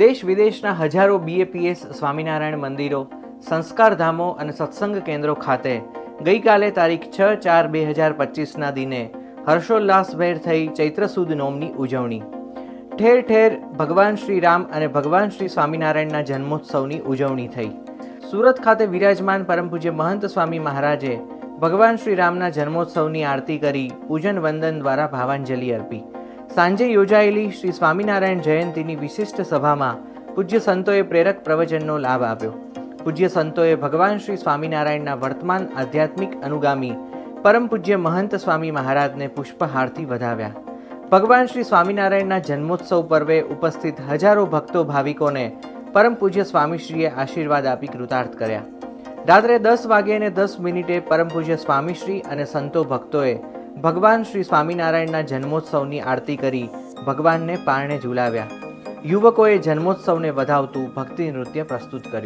દેશ વિદેશના હજારો બીએપીએસ સ્વામિનારાયણ મંદિરો, સંસ્કારધામો અને સત્સંગ કેન્દ્રો ખાતે ગઈકાલે તારીખ છ ચાર બે હજાર પચીસના દિને હર્ષોલ્લાસભેર થઈ ચૈત્ર સુદ નોમની ઉજવણી. ઠેર ઠેર ભગવાન શ્રી રામ અને ભગવાન શ્રી સ્વામિનારાયણના જન્મોત્સવની ઉજવણી થઈ. સુરત ખાતે વિરાજમાન પરમ પૂજ્ય મહંત સ્વામી મહારાજે ભગવાન શ્રી રામના જન્મોત્સવની આરતી કરી પૂજન વંદન દ્વારા ભાવાંજલિ અર્પી. સાંજે યોજાયેલી શ્રી સ્વામિનારાયણ જયંતિની વિશિષ્ટ સભામાં પૂજ્ય સંતોએ પ્રેરક પ્રવચનનો લાભ આપ્યો. પૂજ્ય સંતોએ ભગવાન શ્રી સ્વામિનારાયણના વર્તમાન આધ્યાત્મિક અનુગામી પરમ પૂજ્ય મહંત સ્વામી મહારાજને પુષ્પહારથી વધાવ્યા. ભગવાન શ્રી સ્વામિનારાયણના જન્મોત્સવ પર્વે ઉપસ્થિત હજારો ભક્તો ભાવિકોને પરમ પૂજ્ય સ્વામીશ્રીએ આશીર્વાદ આપી કૃતાર્થ કર્યા. રાત્રે દસ વાગે અને દસ મિનિટે પરમ પૂજ્ય સ્વામીશ્રી અને સંતો ભક્તોએ ભગવાન શ્રી સ્વામિનારાયણના જન્મોત્સવની આરતી કરી ભગવાનને પારણે ઝુલાવ્યા. યુવકોએ જન્મોત્સવને વધાવતું ભક્તિ નૃત્ય પ્રસ્તુત કર્યું.